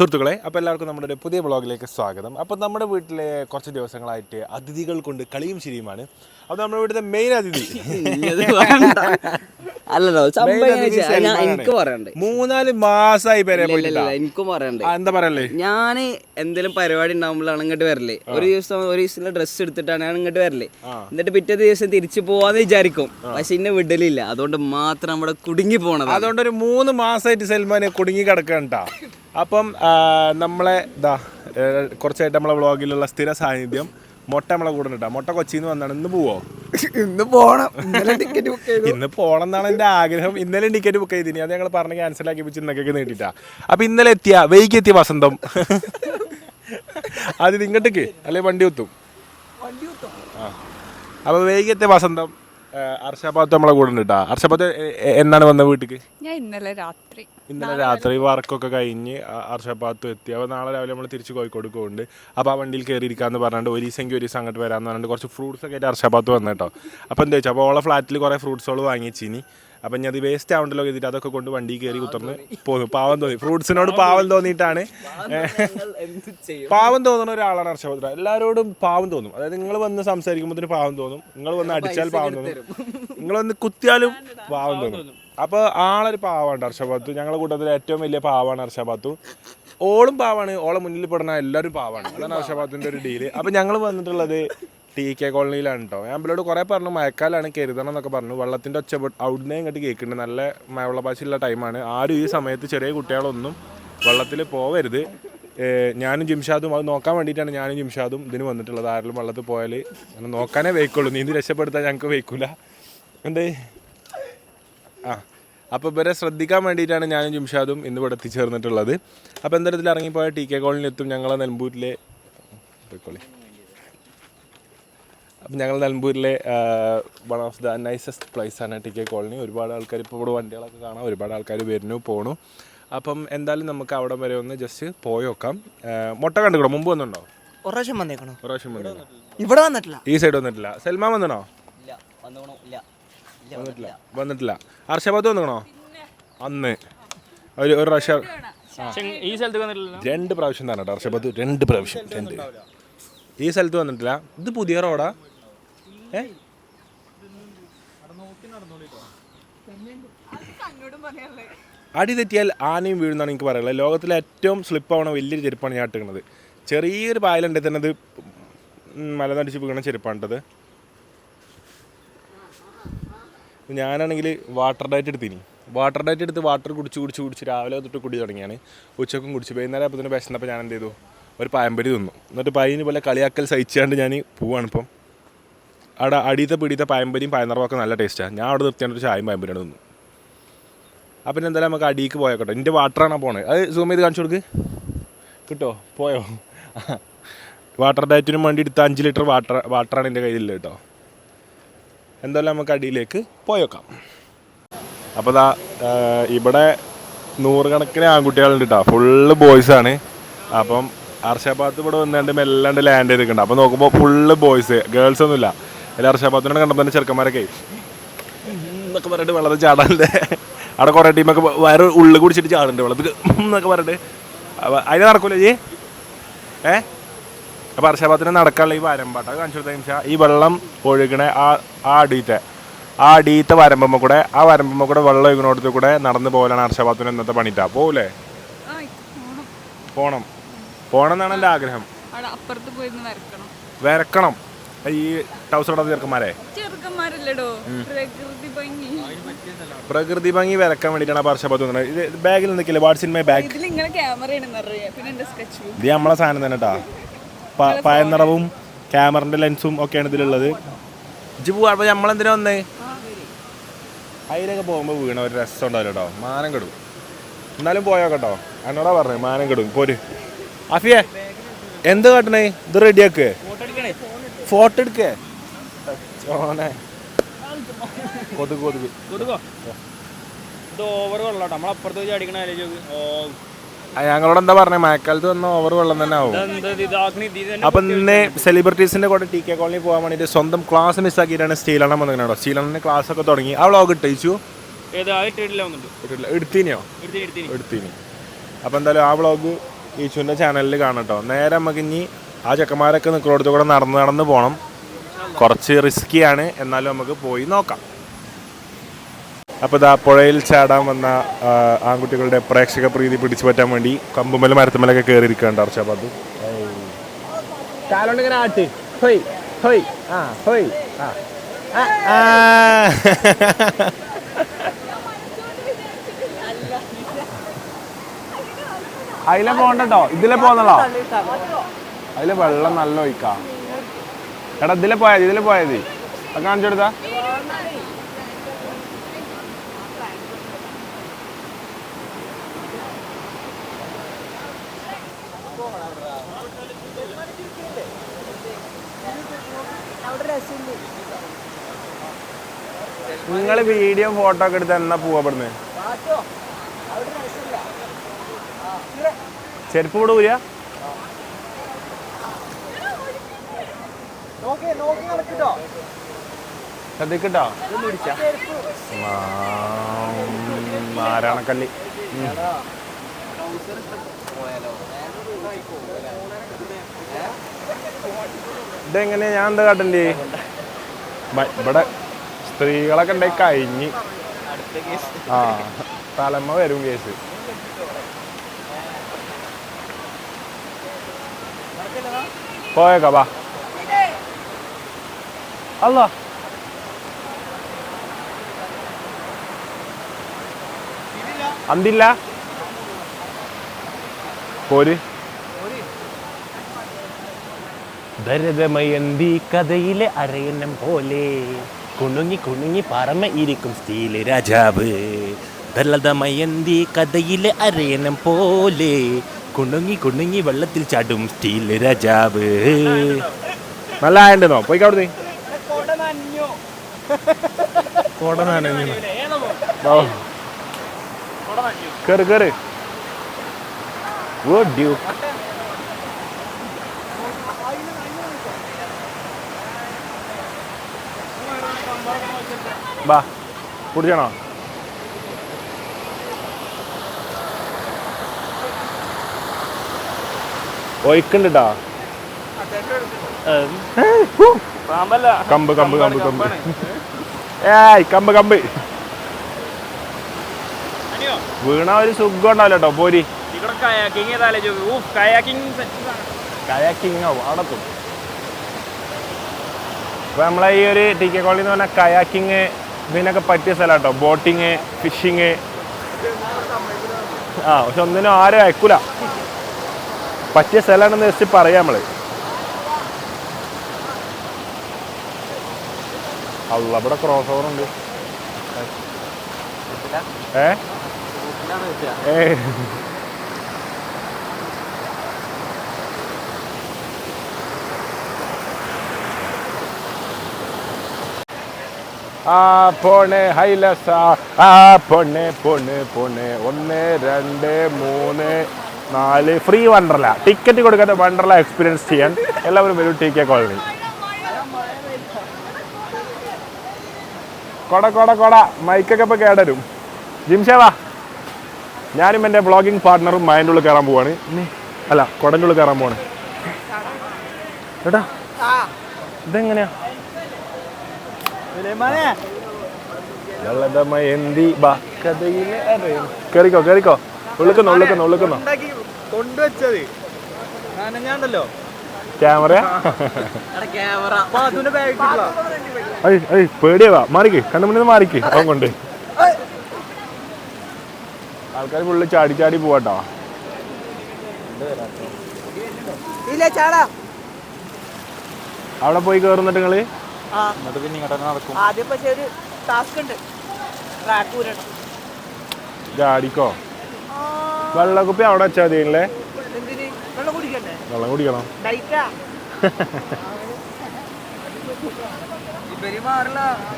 സുഹൃത്തുക്കളെ അപ്പോൾ എല്ലാവർക്കും നമ്മുടെ ഒരു പുതിയ ബ്ലോഗിലേക്ക് സ്വാഗതം. അപ്പോൾ നമ്മുടെ വീട്ടിലെ കുറച്ച് ദിവസങ്ങളായിട്ട് അതിഥികൾ കൊണ്ട് കളിയും ശരിയുമാണ് അപ്പോൾ നമ്മുടെ വീട്ടിലെ മെയിൻ അതിഥി. അല്ലല്ലോ. എനിക്ക് പറയണ്ട് മൂന്നാൽ മാസമായി പേരെ എനിക്കും പറയണ്ട് എന്താ പറയല്ലേ ഞാൻ എന്തെങ്കിലും പരിപാടി ഉണ്ടാകുമ്പോഴാണ് ഇങ്ങോട്ട് വരൽ. ഒരു ദിവസം ഒരു ദിവസത്തിലെ ഡ്രസ്സ് എടുത്തിട്ടാണ് ഞാൻ ഇങ്ങോട്ട് വരൽ. എന്നിട്ട് പിറ്റേ ദിവസം തിരിച്ചു പോവാന്ന് വിചാരിക്കും. പക്ഷെ ഇന്നെ വിടലില്ല. അതുകൊണ്ട് മാത്രം നമ്മുടെ കുടുങ്ങി പോണത് അതുകൊണ്ട് ഒരു മൂന്ന് മാസമായിട്ട് സൽമാനെ കുടുങ്ങി കിടക്കണ്ട അപ്പം നമ്മളെ ഇതാ കുറച്ചായിട്ട് നമ്മളെ വ്ളോഗിലുള്ള സ്ഥിര സാന്നിധ്യം. മൊട്ട നമ്മളെ കൂടെ ഉണ്ടാ മൊട്ട കൊച്ചിന്ന് നിന്ന് വന്നാണ്. ഇന്ന് പോവോ? ഇന്ന് പോണം. ഇന്നലെ ടിക്കറ്റ് ബുക്ക് ചെയ്തു. ഇന്ന് പോണം എന്നാണ് എന്റെ ആഗ്രഹം. ഇന്നലെ ടിക്കറ്റ് ബുക്ക് ചെയ്തിനി. അത് ഞങ്ങൾ പറഞ്ഞ് ക്യാൻസൽ ആക്കി വെച്ച് ഇന്നൊക്കെ നീട്ടിട്ടാ. അപ്പൊ ഇന്നലെ എത്തിയ? വൈകി എത്തിയ വസന്തം. അത് ഇങ്ങോട്ടേക്ക് അല്ലെ വണ്ടി കുത്തും ആ. അപ്പൊ വൈകി എത്തിയ വസന്തം അർഷാബാത്ത് നമ്മളെ കൂടെ ഉണ്ട് കേട്ടാ അർഷാബാത്ത് എന്നാണ് വന്ന വീട്ടിക്ക്? ഞാൻ ഇന്നലെ രാത്രി. ഇന്നലെ രാത്രി വർക്കൊക്കെ കഴിഞ്ഞ് അർഷപ്പാത്തു എത്തി. അപ്പോൾ നാളെ രാവിലെ നമ്മൾ തിരിച്ച് കോഴിക്കോട് പോകുന്നുണ്ട് അപ്പോൾ ആ വണ്ടിയിൽ കയറിയിരിക്കാന്ന് പറഞ്ഞിട്ട് ഒരു ദിവസം ഒരു ദിവസം അങ്ങോട്ട് വരാമെന്ന് പറഞ്ഞിട്ട് കുറച്ച് ഫ്രൂട്ട്സ് ഒക്കെ ആയിട്ട് അർഷപ്പാത്ത് വന്നു കേട്ടോ. അപ്പോൾ എന്താ വെച്ചാൽ അപ്പോൾ ഓളെ ഫ്ലാറ്റിൽ കുറേ ഫ്രൂട്ട്സുകൾ വാങ്ങിച്ചിനി. അപ്പം ഞാൻ അത് വേസ്റ്റ് ആവണ്ടല്ലോ കരുതിയിട്ട് അതൊക്കെ കൊണ്ട് വണ്ടി കയറി കുത്തർന്ന് പോന്നു പാവം തോന്നി. ഫ്രൂട്ട്സിനോട് പാവം തോന്നിയിട്ടാണ്. പാവം തോന്നുന്ന ഒരാളാണ് ഹർഷഭദ്ര എല്ലാവരോടും പാവം തോന്നും. അതായത് നിങ്ങൾ വന്ന് സംസാരിക്കുമ്പോൾ പാവം തോന്നും. നിങ്ങൾ വന്ന് അടിച്ചാൽ പാവം തോന്നും. നിങ്ങൾ വന്ന് കുത്തിയാലും പാവം തോന്നും. അപ്പോൾ ആളൊരു പാവമാണ് അർഷബാത്തു ഞങ്ങളുടെ കൂട്ടത്തിൽ ഏറ്റവും വലിയ പാവാണ് അർഷബാത്തു ഓളും പാവാണ്. ഓളെ മുന്നിൽ പെടുന്ന എല്ലാവരും പാവാണ്. അതാണ് ഹർഷഭാത്തിന്റെ ഒരു ഡീൽ അപ്പോൾ ഞങ്ങൾ വന്നിട്ടുള്ളത് ടി കെ കോളനിയിലാണ് കേട്ടോ ഞാൻ ഇവരോട് കുറേ പറഞ്ഞു മഴക്കാലാണ് കരുതണം എന്നൊക്കെ പറഞ്ഞു. വെള്ളത്തിന്റെ ഒച്ച അവിടുന്ന് ഇങ്ങോട്ട് കേൾക്കുന്നുണ്ട് നല്ല മഴവെള്ള പാശിയുള്ള ടൈമാണ് ആരും ഈ സമയത്ത് ചെറിയ കുട്ടികളൊന്നും വെള്ളത്തിൽ പോവരുത്. ഞാനും ജിംഷാദും അത് നോക്കാൻ വേണ്ടിയിട്ടാണ് ഞാനും ജിംഷാദും ഇതിന് വന്നിട്ടുള്ളത്. ആരെങ്കിലും വെള്ളത്തിൽ പോയാൽ നോക്കാനേ വയ്ക്കുള്ളൂ നീന്തി രക്ഷപ്പെടുത്താൻ ഞങ്ങൾക്ക് വയ്ക്കില്ല എന്തേ? ആ. അപ്പോൾ ഇവരെ ശ്രദ്ധിക്കാൻ വേണ്ടിയിട്ടാണ് ഞാനും ജിംഷാദും ഇന്ന് ഇവിടെ എത്തിച്ചേർന്നിട്ടുള്ളത്. അപ്പോൾ എന്തായാലും ഇറങ്ങിപ്പോയ ടി കെ കോളിൽ എത്തും. ഞങ്ങളെ നെൽമ്പൂരിലെ പോയിക്കോളി. അപ്പം ഞങ്ങൾ നിലമ്പൂരിലെ one of the nicest place ആണ് ടി കെ കോളനി. ഒരുപാട് ആൾക്കാർ ഇപ്പോൾ ഇവിടെ വണ്ടികളൊക്കെ കാണാം. ഒരുപാട് ആൾക്കാർ വരുന്നു പോണു. അപ്പം എന്തായാലും നമുക്ക് അവിടെ വരെ ഒന്ന് ജസ്റ്റ് പോയി നോക്കാം. മുട്ട കണ്ടുകൂടോ മുമ്പ് വന്നുണ്ടോ ഒരു പ്രാവശ്യം വന്നേക്കണോ. ഒരു പ്രാവശ്യം വന്നു ഇവിടെ വന്നിട്ടില്ല. ഈ സൈഡ് വന്നിട്ടില്ല. സൽമാൻ വന്നണോ? ഇല്ല വന്നോണോ. ഇല്ല ഇല്ല. വന്നിട്ടില്ല. വന്നിട്ടില്ല. ഹർഷബാദ് വന്നിക്കണോ? അന്ന്. ഒരു ഒരു പ്രാവശ്യം ഈ സ്ഥലത്ത് വന്നിട്ടില്ല രണ്ട് പ്രാവശ്യം തന്നെ കേട്ടോ ഹർഷബാദ് രണ്ട് പ്രാവശ്യം രണ്ട് ഈ സ്ഥലത്ത് വന്നിട്ടില്ല. ഇത് പുതിയ റോഡാ? ഏ? അടി തെറ്റിയാൽ ആനയും വീഴുന്നാണ് എനിക്ക് പറയുള്ളത് ലോകത്തിലെ ഏറ്റവും സ്ലിപ്പ് ആവണ വലിയൊരു ചെരുപ്പാണ് ഞാൻ ഇട്ടുന്നത് ചെറിയൊരു പായലുണ്ടെങ്കിൽ തന്നെ അത് മലനടിച്ച് വീണ ചെരുപ്പാണിട്ടത് ഞാനാണെങ്കിൽ വാട്ടർ ഡയറ്റ് എടുത്തിനി. വാട്ടർ ഡയറ്റ് എടുത്ത് വാട്ടർ കുടിച്ച് കുടിച്ച് കുടിച്ച് രാവിലെ തൊട്ട് കുടി തുടങ്ങിയാണ്. ഉച്ചക്കും കുടിച്ച് വൈകുന്നേരം അപ്പോൾ തന്നെ വിശന്നപ്പോൾ ഞാൻ എന്ത് ചെയ്തു? ഒരു പയമ്പരി തിന്നു. എന്നിട്ട് പയ്യന് പോലെ കളിയാക്കൽ സഹിച്ചാണ്ട് ഞാൻ പോവാണ് ഇപ്പം. അവിടെ അടിയത്തെ പിടിയത്തെ പയമ്പരിയും പയനിറവൊക്കെ നല്ല ടേസ്റ്റാണ് ഞാൻ അവിടെ നിർത്തിയാണ് ഒരു ചായയും പയമ്പരിയാണ് തിന്നു. അപ്പം പിന്നെ എന്തായാലും നമുക്ക് അടിയിക്ക് പോയേക്കോട്ടെ. എന്റെ വാട്ടറാണ് പോണേ? അത് സൂം ചെയ്ത് കാണിച്ചു കൊടുക്ക്. കിട്ടോ? പോയോ? വാട്ടർ ഡയറ്റിനും വേണ്ടി എടുത്ത അഞ്ച് ലിറ്റർ വാട്ടർ വാട്ടറാണ് എന്റെ കയ്യിലുള്ളത് കേട്ടോ. എന്തായാലും നമുക്ക് അടിയിലേക്ക് പോയേക്കാം. അപ്പോൾ ദാ ഇവിടെ നൂറുകണക്കിന് ആൺകുട്ടികളുണ്ട് കേട്ടോ ഫുള്ള് ബോയ്സാണ്. അപ്പം അർഷാബാദ് ഇവിടെ വന്നുകൊണ്ട് മെല്ലാണ്ട് ലാൻഡ് ചെയ്തിട്ടുണ്ട്. അപ്പോൾ നോക്കുമ്പോൾ ഫുള്ള് ബോയ്സ് ഗേൾസ് ഒന്നുമില്ല. അതിൽ അർഷാബാദിനോട് കണ്ടപ്പോൾ തന്നെ ചെറുക്കന്മാരൊക്കെ എന്നൊക്കെ പറഞ്ഞിട്ട് വെള്ളത്തിൽ ചാടാനുണ്ട്. അവിടെ കുറേ ടീമൊക്കെ വയറ് ഉള്ളിൽ കുടിച്ചിട്ട് ചാടുന്നുണ്ട് വെള്ളത്തിൽ എന്നൊക്കെ പറഞ്ഞിട്ട്. അതിന് നടക്കൂലേ ഏ? അപ്പോൾ അർഷാബാദിന് നടക്കാനുള്ള ഈ വരമ്പാട്ട കാണിച്ചു കൊടുത്ത നിമിഷം ഈ വെള്ളം ഒഴുകണ ആ ആ അടിയത്തെ ആ അടിയത്തെ വരമ്പമ്മ കൂടെ ആ വരമ്പമ്മ കൂടെ വെള്ളം ഒഴുകണോടത്ത് കൂടെ നടന്നു പോകലാണ് അർഷാബാദിന് ഇന്നത്തെ പണിയിട്ടാ പോകൂലേ പോണം. പോണം. എന്നാണ് എന്റെ ആഗ്രഹം. അവിടെ അപ്പുറത്ത് പോയി വരക്കണം. ഈ ടൗസർ ഇടാത്ത ചെറുക്കന്മാരെ? പ്രകൃതി ഭംഗി. വരക്കാൻ വേണ്ടിട്ടാണ് പർഷപത്ത് ഇത് ബാഗിൽ നിൽക്കില്ല? വാട്സിൻ മൈ ബാഗ് ഇത് നമ്മളെ സാധനം തന്നെ കേട്ടാ പയനിറവും ക്യാമറിന്റെ ലെൻസും ഒക്കെയാണ് ഇതിലുള്ളത്. ഇജ്ജ് പോവാ നമ്മളെന്തിനാ വന്നേ? അതിലൊക്കെ പോകുമ്പോൾ വീണ ഒരു രസം ഉണ്ടാവില്ല കേട്ടോ മാനം കെടും. എന്നാലും പോയോ കേട്ടോ. എന്നോടാ പറഞ്ഞേ മാനം കെടും. പോര്. അഫിയെ എന്ത് കാട്ടണേ? ഇത് റെഡിയാക്ക് ഫോട്ടോ എടുക്കേ. ചോനെ കൊതുക് കൊതുക്. കൊടുക്കോ ഇത് ഓവർ കൊള്ളാട്ടോ നമ്മളപ്പുറത്ത് വെച്ച് അടിക്കണ ആലോചിച്ച് ഓ. ഞങ്ങളോട് എന്താ പറഞ്ഞത് മഴക്കാലത്ത് വന്ന ഓവർ വെള്ളം തന്നെ ആവും. അപ്പൊ ഇന്ന് സെലിബ്രിറ്റീസിന്റെ കൂടെ ടി കെ കോളനി പോകാൻ വേണ്ടിട്ട് സ്വന്തം ക്ലാസ് മിസ്സാക്കിയിട്ടാണ് സ്റ്റീലണ്ണൻ വന്നിട്ടുണ്ടോ സ്റ്റീലണ്ണ ക്ലാസ് ഒക്കെ തുടങ്ങി. ആ വ്ളോഗ് എടുത്തീനിയോ? എടുത്തിന് എടുത്തിന്. എടുത്തീനി. അപ്പം എന്തായാലും ആ വ്ളോഗ് ഈശുവിന്റെ ചാനലിൽ കാണട്ടോ. നേരെ നമുക്ക് ഇനി ആ ചെക്കന്മാരൊക്കെ നിൽക്കുന്നിടത്ത് കൂടെ നടന്ന് നടന്ന് പോകണം കുറച്ച് റിസ്ക്കിയാണ് എന്നാലും നമുക്ക് പോയി നോക്കാം. അപ്പോൾ ഇതാ പുഴയിൽ ചാടാൻ വന്ന ആൺകുട്ടികളുടെ പ്രേക്ഷക പ്രീതി പിടിച്ചു പറ്റാൻ വേണ്ടി കമ്പുമല മരത്തുമലൊക്കെ കയറിയിരിക്കുകയാണ് അർച്ച ഹോയ് ഹോയ് ആ ആ. അതിലെ പോകണ്ടോ ഇതിലെ പോന്നല്ലോ അതിലെ വെള്ളം നല്ല ഒഴിക്കാം. എടാ ഇതിലെ പോയത് ഇതിലെ പോയത് അത് കാണിച്ചു കൊടുത്താ നിങ്ങൾ വീഡിയോ ഫോട്ടോ ഒക്കെ എടുത്ത് എന്നാ പോവാ ഇവിടുന്ന്? ചെരുപ്പ് കൂടെ ഊരിയ ശ്രദ്ധിക്കട്ടോ? നാരായണക്കല്ലി. ഇതെങ്ങനെയാ? ഞാൻ എന്താ കാട്ടണ്ടേ? ഇവിടെ സ്ത്രീകളൊക്കെ ഉണ്ടായി കഴിഞ്ഞ്. ആ തലമ വരും കേസ് പോയേക്കാ അല്ല അന്തില്ല? പോര്. ഭരതമയന്തി കഥയിലെ അരയന്നം പോലെ കുണുങ്ങി കുണുങ്ങി പറമ ഇരിക്കും സ്റ്റീൽ രാജാവ്. ഭരതമയന്തി കഥയിലെ അരേനം പോലെ കുണുങ്ങി കുണുങ്ങി വെള്ളത്തിൽ ചാടും സ്റ്റീൽ രാജാവ്. നല്ല ആയണ്ടെന്നോ? പോയി അവിടുന്ന്. കോട നനഞ്ഞു ഓ കേറ് കേറ്. ഓ ഡ്യൂക്ക് ബാ കുടിക്കണോ ഒയ്ക്കണ്ടാ പാമ്പല്ല. കമ്പ് കമ്പ് കമ്പ് കമ്പ് ഏയ് കമ്പ് കമ്പ്. വീണ ഒരു സുഖം ഉണ്ടാവില്ല കേട്ടോ പോരി. അവിടെ നമ്മളെ ഈ ഒരു ടി കെ കോളി എന്ന് പറഞ്ഞ കയാക്കിങ് ഇതിനൊക്കെ പറ്റിയ സ്ഥലം കേട്ടോ ബോട്ടിങ് ഫിഷിങ്. ആ പക്ഷെ ഒന്നിനും ആരും അയക്കൂല. പറ്റിയ സ്ഥലമാണെന്ന് ജസ്റ്റ് പറയാം നമ്മൾ. അല്ല ഇവിടെ ക്രോസ് ഓവർ ഉണ്ട് ഏ? ഏ? ആ പോണേ ഹൈലസ ആ പൊണ്ണെ പൊണ്ണ് പൊണ്ണ് ഒന്ന് രണ്ട് മൂന്ന് നാല്. ഫ്രീ വണ്ടർല. ടിക്കറ്റ് കൊടുക്കാത്ത വണ്ടർല എക്സ്പീരിയൻസ് ചെയ്യാൻ എല്ലാവരും വരും ടി കെ കോളനി കൊട കൊട കൊട. മൈക്കൊക്കെ ഇപ്പൊ കേടരും. ജിംഷേവാ ഞാനും എന്റെ വ്ളോഗിങ് പാർട്ട്ണറും മൈന്റെ ഉള്ളിൽ കയറാൻ പോവാണ്. അല്ല കൊടന്റെ ഉള്ളിൽ കയറാൻ പോവാണ്. ഏട്ടാ ഇതെങ്ങനെയാ? അരയൻ. കേറിക്കോ കേറിക്കോ. ഉള്ളിക്കുന്നോ ഉള്ളിക്കുന്നോ ഉള്ളിക്കുന്നോ. കൊണ്ടുവച്ചത്. നനഞ്ഞാണ്ടല്ലോ. ക്യാമറ. പേടിയാവാ മാറിക്ക് കണ്ണുമുന്നിൽ മാറിക്ക് അവൻ കൊണ്ട്. ആൾക്കാർ ഫുള്ള് ചാടി ചാടി പോവാട്ടോ. അവിടെ പോയി കേറുന്നിട്ട് നിങ്ങൾ? എന്നിട്ട് പിന്നെ ഇങ്ങോട്ട് നടക്കും. ആദ്യം പക്ഷേ ഒരു ടാസ്ക് ഉണ്ട്. ട്രാക്ക് ഊരണം. വെള്ളക്കുപ്പി അവിടെ വെച്ചാൽ എന്തിന്? വെള്ളം കുടിക്കണ്ടേ? വെള്ളം കുടിക്കണം. ഡൈറ്റാ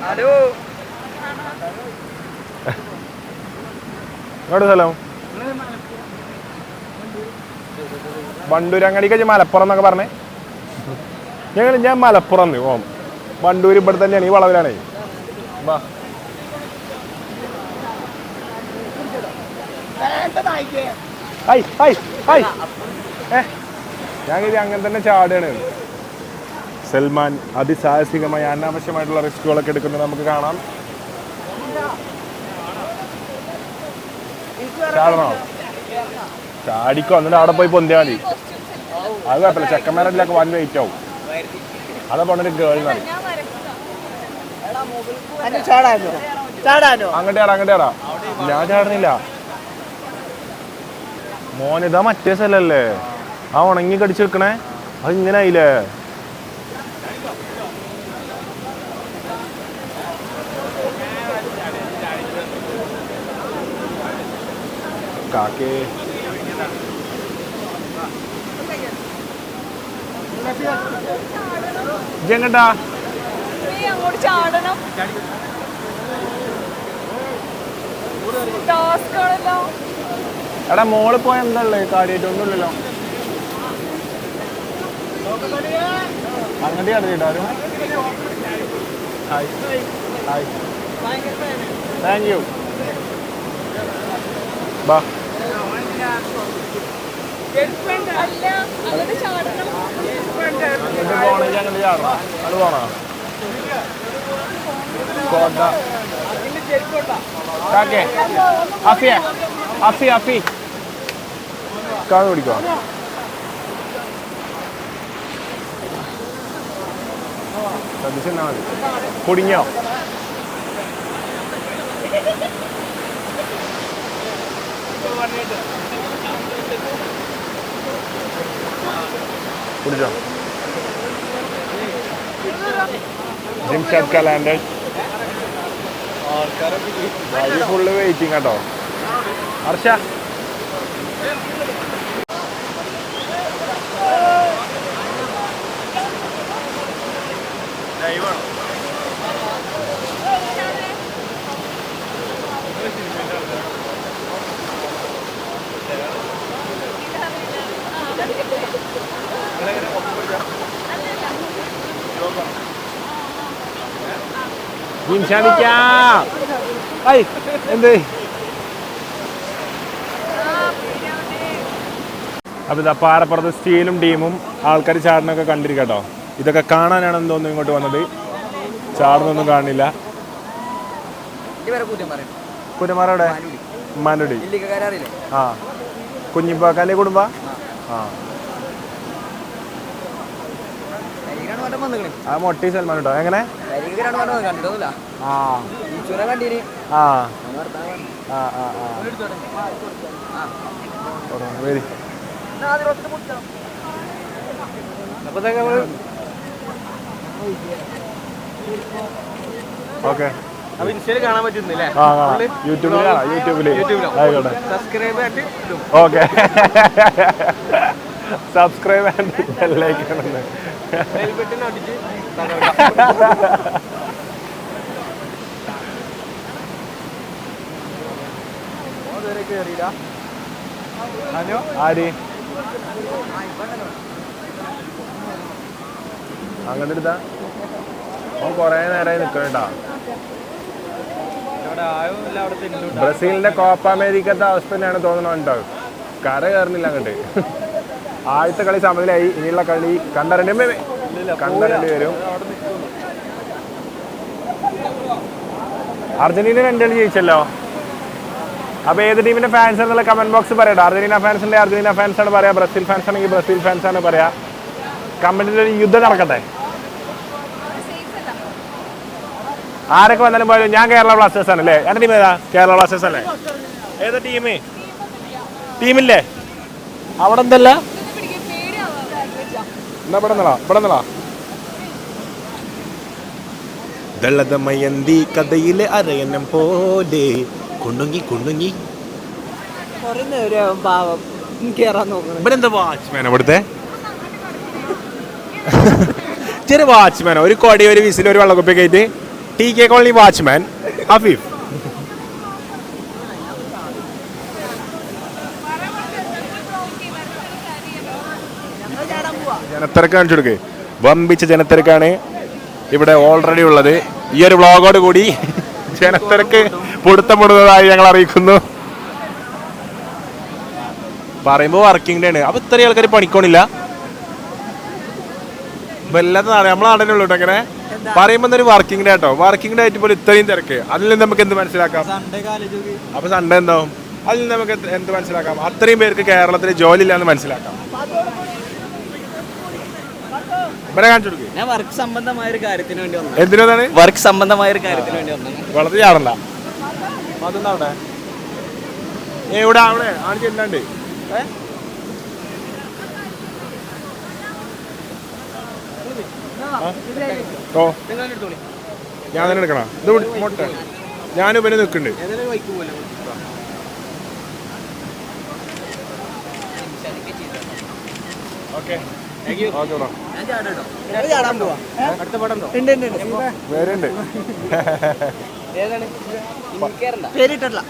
ഹലോ. എവിടെ സ്ഥലം? വണ്ടൂരങ്ങടിക്ക് മലപ്പുറം എന്നൊക്കെ പറഞ്ഞേ. ഞങ്ങൾ ഞാൻ മലപ്പുറം ഓം. വണ്ടൂർ ഇവിടെ തന്നെയാണ് ഈ വളവിലാണേ. വാ. അങ്ങനെ തന്നെ ചാടുകയാണ്. സൽമാൻ അതിസാഹസികമായി അനാവശ്യമായിട്ടുള്ള റിസ്കുകളൊക്കെ എടുക്കുന്നത് നമുക്ക് കാണാം. ചാടണോ? ചാടിക്കോ എന്നിട്ട് അവിടെ പോയി പൊന്തിയാൽ മതി. അത് കുഴപ്പമില്ല ചെക്കന്മാരെല്ലാം വൻ വെയിറ്റ് ആവും. പോണൊരു ഗേൾ അതിന് ചാടാനോ? ചാടാനോ? അങ്ങോട്ട് ചാടാ ഞാൻ ചാടുന്നില്ല. മോനിതാ മറ്റേ സ്ഥലല്ലേ? ആ ഉണങ്ങി കടിച്ചു വെക്കണേ അത് ഇങ്ങനെ ആയില്ലേ? കാക്കേ. ഇജ്ജെങ്ങട്ടാ നീ അങ്ങോട്ട് ചാടണം. ടാസ്ക് എടാ മോൾ പോയ എന്താ ഉള്ളത് അങ്ങനെ അങ്ങോട്ട് കടത്തിട്ടാരും ഹായ് ഹായ് താങ്ക് യു ബാ. അങ്ങോട്ട് ചാടണം. അത് പോണോ കോട്ട കാക്കേ അഫിയ അഫി അഫി കാത് പിടിക്കോ? ശ്രദ്ധിച്ചെന്നാ മതി. കുടുങ്ങിയോ കുടിച്ചോ ജിംഷാദ് കലാൻഡ് വഴി ഫുള്ള് വെയിറ്റിംഗ് കേട്ടോ ഹർഷ. ജിംഷാദിക്കാ ഐ എന്ത്? അപ്പോൾ ഇതാ പാറപ്പുറത്ത് സ്റ്റീലും ടീമും ആൾക്കാർ ചാടനൊക്കെ കണ്ടിരിക്കട്ടോ ഇതൊക്കെ കാണാനാണ് തോന്നുന്നു ഇങ്ങോട്ട് വന്നത്. ചാടുന്നൊന്നും കാണില്ല. കുരുമാറയുടെ മാനുടി. ആ. കുഞ്ഞിപ്പാക്കാലേ കുടുംബ? ആ. ആ മൊട്ടി സൽമാൻ കേട്ടോ. എങ്ങനെ? ആ. ആ. ആ ആ ആ. തുടങ്ങ്, വരി. ഓക്കെ. അപ്പൊ ഇൻസ്റ്റയിൽ കാണാൻ പറ്റുന്നില്ലേ? ആ യൂട്യൂബിൽ കാണാം. യൂട്യൂബിൽ ആയിക്കോട്ടെ. സബ്സ്ക്രൈബ് ആയിട്ട് ഓക്കെ. സബ്സ്ക്രൈബ് ആൻഡ് ആര്? അങ്ങോട്ട് എടുത്താ അവൻ കൊറേ നേരമായി നിക്കണട്ടാ ബ്രസീലിന്റെ കോപ്പ അമേരിക്കത്തെ അവസ്ഥ തന്നെയാണ് തോന്നണോ കേട്ടോ കര കയറുന്നില്ല അങ്ങോട്ട്. ആദ്യത്തെ കളി സമനിലായി ഇനിയുള്ള കളി കണ്ടറിഞ്ഞ കണ്ടറിഞ്ഞ് വരും. അർജന്റീന രണ്ട് കളി ജയിച്ചല്ലോ. അപ്പൊ ഏത് ടീമിന്റെ ഫാൻസ് എന്നുള്ള കമന്റ് ബോക്സ് പറയട്ടെ. അർജന്റീന ഫാൻസ് ഉണ്ടെങ്കിൽ അർജന്റീന ഫാൻസ് ആണ് പറയാ. ബ്രസീൽ ഫാൻസ് ആണെങ്കിൽ ബ്രസീൽ ഫാൻസ് ആണ് പറയാ. കമന്റിൽ ഒരു യുദ്ധം നടക്കട്ടെ. ആരൊക്കെ വന്നാലും പോയാലും ഞാൻ കേരള ബ്ലാസ്റ്റേഴ്സ് ആണ് അല്ലേ? എന്റെ ടീം ഏതാ? കേരള ബ്ലാസ്റ്റേഴ്സ് അല്ലേ? ഏതാ ടീം? ടീമില്ലേ? അവിടെ എന്തല്ല? എന്നാ ഇവിടെ നിന്നളാ ഇവിടെ ദളതമയന്തി കഥയിലെ അരയന്നം പോലെ കുണുങ്ങി കുണുങ്ങി. കുറെ നേരം പാവം കേറാൻ നോക്കണം ഇവിടെ എന്താ വാച്ച്മാൻ ഇവിടുത്തെ? ചെറിയ വാച്ച്മാൻ ഒരു കൊടി ഒരു വിസിൽ ഒരു വെള്ളക്കുപ്പി കയറ്റി T K colony watchman Hafeef. ജനത്തിരക്ക് കാണിച്ചു കൊടുക്കേ. വമ്പിച്ച ജനത്തിരക്കാണ് ഇവിടെ ഓൾറെഡി ഉള്ളത്. ഈ ഒരു വ്ളോഗോട് കൂടി ജനത്തിരക്ക് പൊടുത്തപ്പെടുന്നതായി ഞങ്ങൾ അറിയിക്കുന്നു. പറയുമ്പോൾ വർക്കിംഗ് ഡേ ആണ്. അപ്പൊ ഇത്രയും ആൾക്കാർ പണിക്കോണില്ല. വല്ലാത്ത നാളെ. നമ്മളെ നാടനെ ഉള്ളൂ കേട്ടോ അങ്ങനെ പറയുമ്പോൾ ഒരു വർക്കിംഗ് ഡേ ആട്ടോ വർക്കിംഗ് ഡേ ആയിട്ട് പോലും ഇത്രയും തിരക്ക്. അതിൽ നിന്ന് നമുക്ക് എന്ത് മനസ്സിലാക്കാം? അപ്പൊ സൺഡേ എന്താവും? അതിൽ നിന്ന് നമുക്ക് എന്ത് മനസ്സിലാക്കാം? അത്രയും പേർക്ക് കേരളത്തിൽ ജോലി ഇല്ലാന്ന് മനസ്സിലാക്കാം. ഇവരെ കാണിച്ചു ഞാൻ വർക്ക് സംബന്ധമായ ഒരു കാര്യത്തിന് വേണ്ടി വന്നു എന്തിനാണ് വർക്ക് സംബന്ധമായ ഒരു കാര്യത്തിന് വേണ്ടി വന്നു വളരെ അതെന്താ അവിടെ? ഏ, ഇവിടെ അവിടെ ആണ് ചെല്ലാണ്ട് ഓ. ഞാൻ തന്നെ എടുക്കണ? ഇത് മുട്ട. ഞാനും ഇവന് നിൽക്കുന്നുണ്ട്. ഓക്കെ. പേരിട്ടല്ല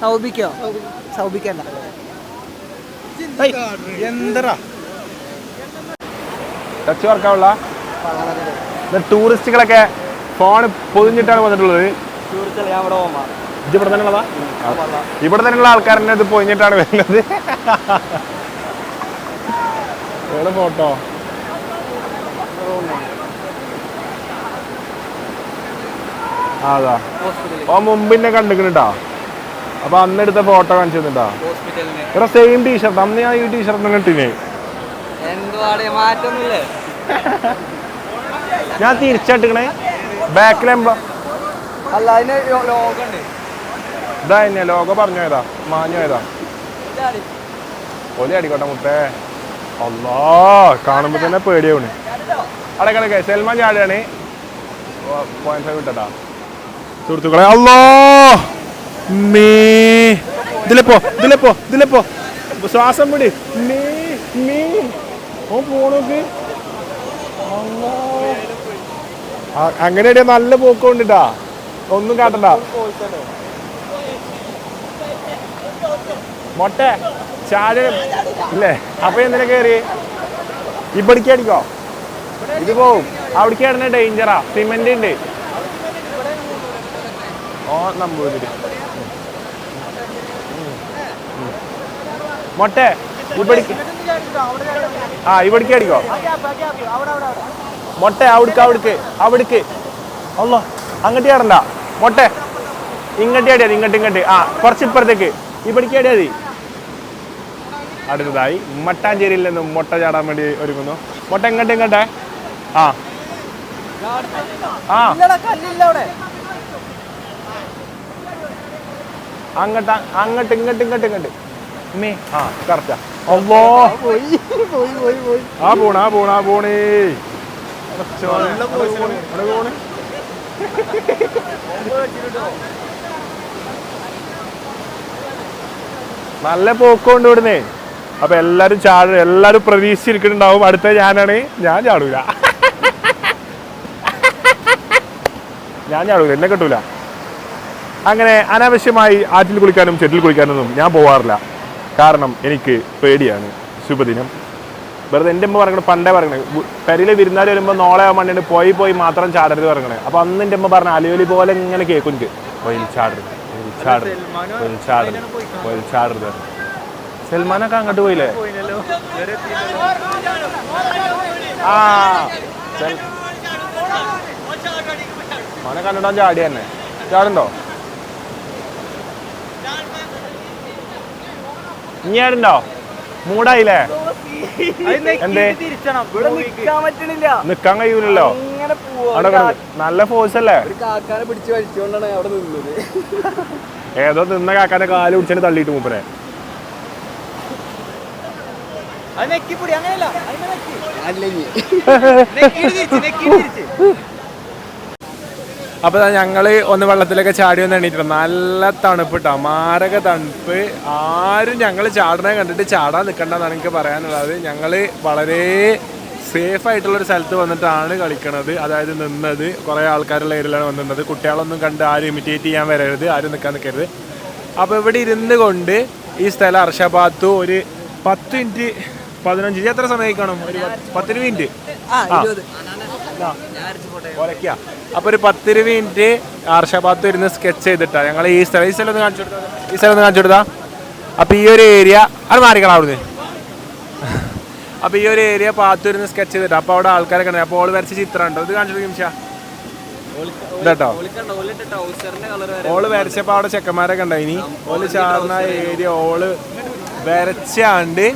സൗബിക്കോ സൗബിക്കല്ല ടച്ച് വർക്കാവുള്ള ടൂറിസ്റ്റുകളൊക്കെ ഫോൺ പൊതിഞ്ഞിട്ടാണ് വന്നിട്ടുള്ളത്. ഇവിടെ ഇത് ഇവിടെ തന്നെയുള്ള ആൾക്കാരനെ ഇത് പൊതിഞ്ഞിട്ടാണ് വരുന്നത്. ഇവിടെ ഫോട്ടോ അതാ. ഓ മുമ്പിന്നെ കണ്ടിട്ടാ അപ്പൊ അന്ന് എടുത്ത ഫോട്ടോ കാണിച്ചു തന്നിട്ടാ ഇവിടെ സെയിം ടീഷർട്ട് അന്ന് ഞാൻ ഈ ടീഷർട്ട് കിട്ടിനെ എന്തുവാടെ മാറ്റൊന്നുമില്ലേ? ഞാൻ തിരിച്ചെടുക്കണേ. ബാക്കിലെമ്പോ അല്ല അതിന് ലോകം ഉണ്ട് ഇതാ തന്നെ ലോക പറഞ്ഞു ഏതാ മാഞ്ഞു ഏതാ ഒലി അടിക്കോട്ടെ മുത്തേ. അല്ലാ കാണുമ്പോ തന്നെ പേടിയാവണ് അടക്കടക്കെ സൽമാൻ ചാടിയാണ്. പോയിന്റ് ഫൈവ് ഇട്ടട്ടാ സുഹൃത്തുക്കളെ അല്ലോ മേ ഇതിലെപ്പോ ഇതിലെപ്പോ ഇതിലെപ്പോ ശ്വാസം പിടി. മേ മേ ഓ പോണോക്ക് അങ്ങനെ നല്ല പോക്കൊണ്ടിട്ടാ ഒന്നും കാട്ടണ്ട. മൊട്ട ചാട് ഇല്ലേ? അപ്പൊ എന്തിനാ കേറി? ഇവിടേക്ക് അടിക്കോ ഇത് പോവും. അവിടേക്ക് ആടുന്ന ഡേഞ്ചറാ സിമെന്റ് ഉണ്ട്. ഓ നമ്പൂതിരി. മൊട്ട ഇവിടേക്ക് ആ ഇവിടേക്ക് അടിക്കോ മൊട്ട അവിടേക്ക് അവിടേക്ക്. അവിടേക്ക് അല്ലോ അങ്ങോട്ട് ചാടണ്ട മൊട്ടെ. ഇങ്ങോട്ട് അടിയാതി ഇങ്ങട്ട് ഇങ്ങട്ട്. ആ കുറച്ച് ഇപ്പുറത്തേക്ക് ഇവിടേക്ക് അടിയാതി അടുത്തതായി മട്ടാഞ്ചേരിയിൽ നിന്ന് മുട്ട ചാടാൻ വേണ്ടി ഒരുങ്ങുന്നു. മുട്ട എങ്ങട്ട് ഇങ്ങോട്ടെ. ആ. ആ. അങ്ങോട്ട് അങ്ങോട്ട് ഇങ്ങോട്ട് ഇങ്ങോട്ട് ഇങ്ങോട്ട്. മേ ആ കറക്റ്റാ. അല്ലോ ആ പോണ ആ പോണ ആ പോണേ. പോണ്? നല്ല പോക്കുണ്ട് ഇവിടുന്ന്. അപ്പൊ എല്ലാരും ചാട എല്ലാരും പ്രതീക്ഷിച്ചിരിക്കുന്നുണ്ടാവും. അടുത്ത ഞാനാണ്. ഞാൻ ചാടൂല. ഞാൻ ചാടൂല. എന്നെ കിട്ടൂല. അങ്ങനെ അനാവശ്യമായി ആറ്റിൽ കുളിക്കാനും ചെറ്റിൽ കുളിക്കാനൊന്നും ഞാൻ പോവാറില്ല. കാരണം എനിക്ക് പേടിയാണ്. ശുഭദിനം. വെറുതെ എന്റെ അമ്മ പറയണത് പണ്ടേ പറയണേ പെരയിൽ വിരുന്നാർ വരുമ്പോൾ നോളെ മണ്ണിന് പോയി പോയി മാത്രം ചാടരുത് പറയണേ അപ്പൊ അന്ന് എന്റെ അമ്മ പറഞ്ഞ അലിയോലി പോലെ ഇങ്ങനെ കേൾക്കും പോയി പോയി സൽമാനൊക്കെ അങ്ങോട്ട് പോയില്ലേ? ആ മോനെ കണ്ടിട്ടാ ചാടി തന്നെ. ചാടുണ്ടോ ഇനി ആടുണ്ടോ മൂടായില്ലേ? നിക്കാൻ കഴിയൂലല്ലോ. നല്ല ഫോഴ്സ് അല്ലേ? ഒരു കാക്കാനെ പിടിച്ച് വലിച്ചുകൊണ്ടാണ് അവിടെ നിന്നത്. ഏതോ നിന്ന കാക്കാന്റെ കാൽ പിടിച്ചിട്ട് തള്ളിയിട്ട് മൂപ്പരെ. അങ്ങനെയല്ല. അല്ലെങ്കിൽ അപ്പൊ ദാ ഞങ്ങൾ ഒന്ന് വെള്ളത്തിലൊക്കെ ചാടി ഒന്ന് എണീറ്റിട്ട് നല്ല തണുപ്പ് കേട്ടോ മാരക തണുപ്പ്. ആരും ഞങ്ങൾ ചാടണേ കണ്ടിട്ട് ചാടാൻ നിൽക്കണ്ടെന്നാണ് എനിക്ക് പറയാനുള്ളത്. ഞങ്ങൾ വളരെ സേഫ് ആയിട്ടുള്ളൊരു സ്ഥലത്ത് വന്നിട്ടാണ് കളിക്കണത്. അതായത് നിന്നത്. കുറേ ആൾക്കാരുള്ള ഏരിയയിലാണ് വന്നിരുന്നത്. കുട്ടികളൊന്നും കണ്ട് ആരും ഇമിറ്റേറ്റ് ചെയ്യാൻ വരരുത്. ആരും നിൽക്കാൻ നിൽക്കരുത് അപ്പോൾ ഇവിടെ ഇരുന്ന് കൊണ്ട് ഈ സ്ഥലം അർഷഭാത്തു ഒരു പത്ത് മിനിറ്റ് പതിനഞ്ച് എത്ര സമയം കാണും ഒരു പത്ത്- പത്തിന് മിനിറ്റ്. ആ. ഒലയ്ക്ക. അപ്പോൾ ഒരു പത്തിരുപത് മിനിറ്റ് ആർഷഭാഗത്ത് ഇരുന്ന് സ്കെച്ച് ചെയ്തിട്ടാ. ഞങ്ങൾ ഈ സ്ഥലം ഈ സ്ഥലം ഒന്ന് കാണിച്ചു കൊടുത്താ. ഈ സ്ഥലം ഒന്ന് കാണിച്ചു കൊടുത്താ. അപ്പോൾ ഈ ഒരു ഏരിയ അത് മാറിക്കണം അവിടുന്ന്. അപ്പോൾ ഈ ഒരു ഏരിയ പാത്തൂരിന്ന് സ്കെച്ച് ചെയ്തിട്ടാ. അപ്പോൾ അവിടെ ആൾക്കാരെ കണ്ടു അപ്പോൾ ഓൾ വരച്ച ചിത്രം ഉണ്ടോ? ഇത് കാണിച്ചു നിമിഷ. ഓൾ വരച്ചപ്പോൾ അവിടെ ചെക്കന്മാരൊക്കെ ഇനി ഓൾ ചാർന്ന ഏരിയ ഓൾ വരച്ചാണ്ട്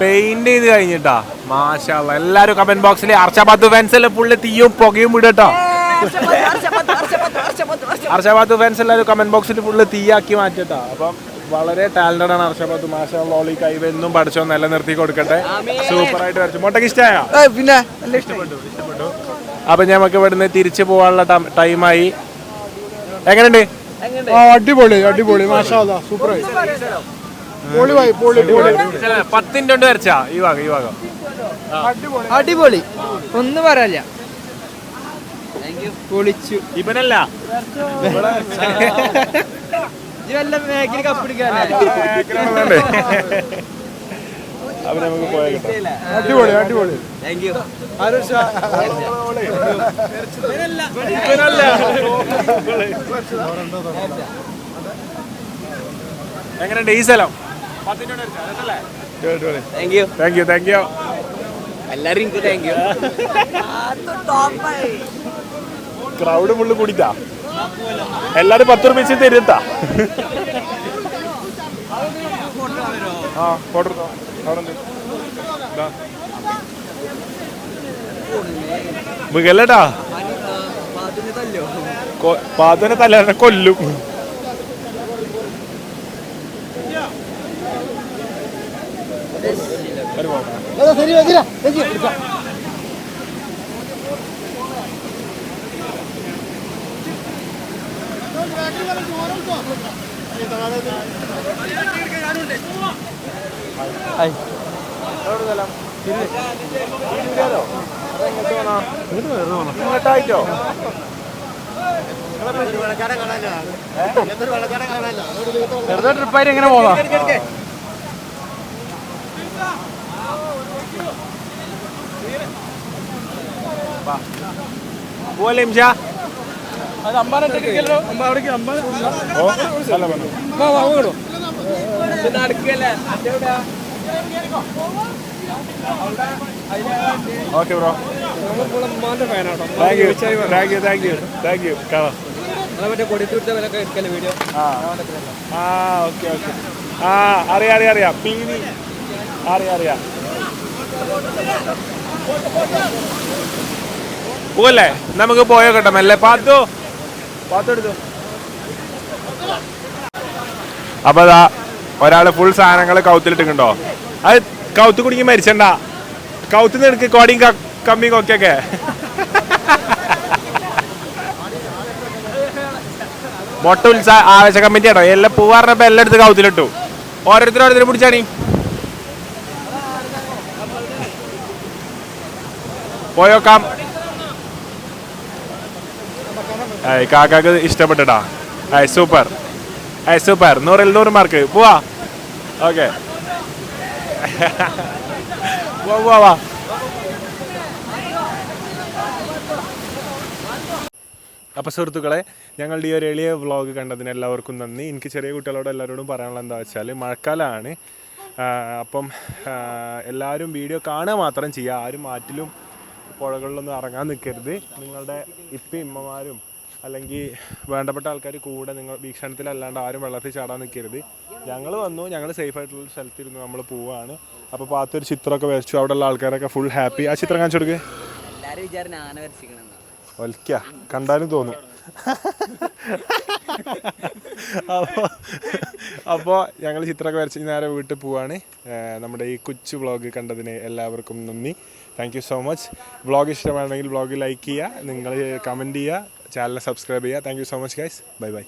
പെയിന്റ് ചെയ്ത് കഴിഞ്ഞിട്ടാ. മാഷാള്ള എല്ലാരും കമന്റ് ബോക്സിൽ അർഷാബാദ് ഫാൻസ് എല്ലാം ഫുള്ള് തീയും പുകയും വിടട്ടോ അർഷാബാദ് ഫാൻസ് എല്ലാവരും കമന്റ് ബോക്സിൽ ഫുള്ള് തീയാക്കി മാറ്റട്ടാ. അപ്പം വളരെ ടാലന്റഡ് ആണ് അർഷബാദ് മാഷാ ഈ കൈവ് കൈവെന്നും പഠിച്ചോ നിലനിർത്തി കൊടുക്കട്ടെ. സൂപ്പർ ആയിട്ട് വരച്ചു. മോട്ടക്ക് ഇഷ്ടമായോ പിന്നെ നല്ല ഇഷ്ടപ്പെട്ടു ഇഷ്ടപ്പെട്ടു. അപ്പൊ ഞമ്മക്ക് ഇവിടുന്ന് തിരിച്ചു പോകാനുള്ള ടൈമായി. എങ്ങനെയുണ്ട്? അടിപൊളി അടിപൊളി. മാഷാ സൂപ്പറായി. പൊളി പൊളി പത്തിന്റെ കൊണ്ട് വരച്ചാ? ഈ ഭാഗം ഈ ഭാഗം. അടിപൊളി. ഒന്നും പറയല്ല. പൊളിച്ചു. ഇവനല്ല. മേഖല കപ്പിടിക്കാനല്ലേ നമുക്ക് അടിപൊളി അടിപൊളി. താങ്ക് യു ഇവനല്ല. എങ്ങനെയുണ്ട് ഈ സ്ഥലം? Thank you thank you thank you എല്ലാരും എനിക്ക് താങ്ക് യു ക്രൗഡ് ഫുള്ള് കൂടിട്ടാ. എല്ലാരും പത്ത് റുപ്യ തരുത്താ. ആ ഫോട്ടോ എടുത്തോ. അവിടെ ഉണ്ട്. മൃഗല്ലടാ കൊ- കൊല്ലും ഒരു പോട്ടെ. ഇങ്ങോട്ടായിട്ടോ വെറുതെ ട്രിപ്പായിട്ട് എങ്ങനെ പോകാം പോലെ ഇംഷ അത് അമ്പാനോ അമ്പാവിടേക്ക് ഓ അല്ല പറഞ്ഞു okay bro. Thank you thank you thank you thank you കാണാം ആ. Okay okay. ആ അറിയാം അറിയാം അറിയാം. പി വി അറിയാം അറിയാം. പോകല്ലേ നമുക്ക് പോയോ കേട്ടോ മെല്ലെ. പാത്തു. പാത്തെടുത്തു അപ്പൊ അതാ ഒരാൾ ഫുൾ സാധനങ്ങൾ കൗത്തിലിട്ടുണ്ടോ അത് കൗത്ത് കുടിക്കി മരിച്ചണ്ട. കൗത്ത് നിനക്ക് കോടിയും കമ്മി കൊക്കൊക്കെ മൊട്ട ഉത്സാഹ ആവേശ കമ്മിറ്റി ആണോ എല്ലാം പൂവാറിനപ്പോ എല്ലാം എടുത്ത് കൗത്തിലിട്ടു. ഓരോരുത്തരും ഓരോരുത്തരും പിടിച്ചാണി പോയോക്കാം കാക്കാക്ക് ഇഷ്ടപ്പെട്ടടാ. ഐ സൂപ്പർ ഐ സൂപ്പർ നൂറിൽ നൂറ് മാർക്ക് പോവാ. ഓക്കെ വാ. വാ സുഹൃത്തുക്കളെ ഞങ്ങളുടെ ഈ ഒരു എളിയ വ്ളോഗ് കണ്ടതിന് എല്ലാവർക്കും നന്ദി. എനിക്ക് ചെറിയ കുട്ടികളോട് എല്ലാവരോടും പറയാനുള്ള എന്താ വെച്ചാൽ മഴക്കാലമാണ് അപ്പം എല്ലാവരും വീഡിയോ കാണുക മാത്രം ചെയ്യുക. ആരും ആറ്റിലും പുഴകളിലൊന്നും ഇറങ്ങാൻ നിൽക്കരുത്. നിങ്ങളുടെ ഇപ്പം ഇമ്മമാരും അല്ലെങ്കിൽ വേണ്ടപ്പെട്ട ആൾക്കാർ കൂടെ നിങ്ങൾ വീക്ഷണത്തിലല്ലാണ്ട് ആരും വെള്ളത്തിൽ ചാടാൻ നിൽക്കരുത് ഞങ്ങൾ വന്നു ഞങ്ങൾ സേഫ് ആയിട്ടുള്ള സ്ഥലത്തിരുന്നു നമ്മൾ പോവാണ്. അപ്പോൾ പാത്തൊരു ചിത്രമൊക്കെ വരച്ചു അവിടെയുള്ള ആൾക്കാരൊക്കെ ഫുൾ ഹാപ്പി ആ ചിത്രം കാണിച്ചു കൊടുക്കുക ഒലിക്ക കണ്ടാലും തോന്നും. അപ്പോൾ അപ്പോൾ ഞങ്ങൾ ചിത്രമൊക്കെ വരച്ച് നേരെ വീട്ടിൽ പോവാണ്. നമ്മുടെ ഈ കൊച്ചു വ്ളോഗ് കണ്ടതിന് എല്ലാവർക്കും നന്ദി. Thank you so much vlog ഇഷ്ടമാണെങ്കിൽ വ്ളോഗ് ലൈക്ക് ചെയ്യുക നിങ്ങൾ കമന്റ് ചെയ്യുക ചാനൽ സബ്സ്ക്രൈബ് ചെയ്യുക thank you so much guys bye bye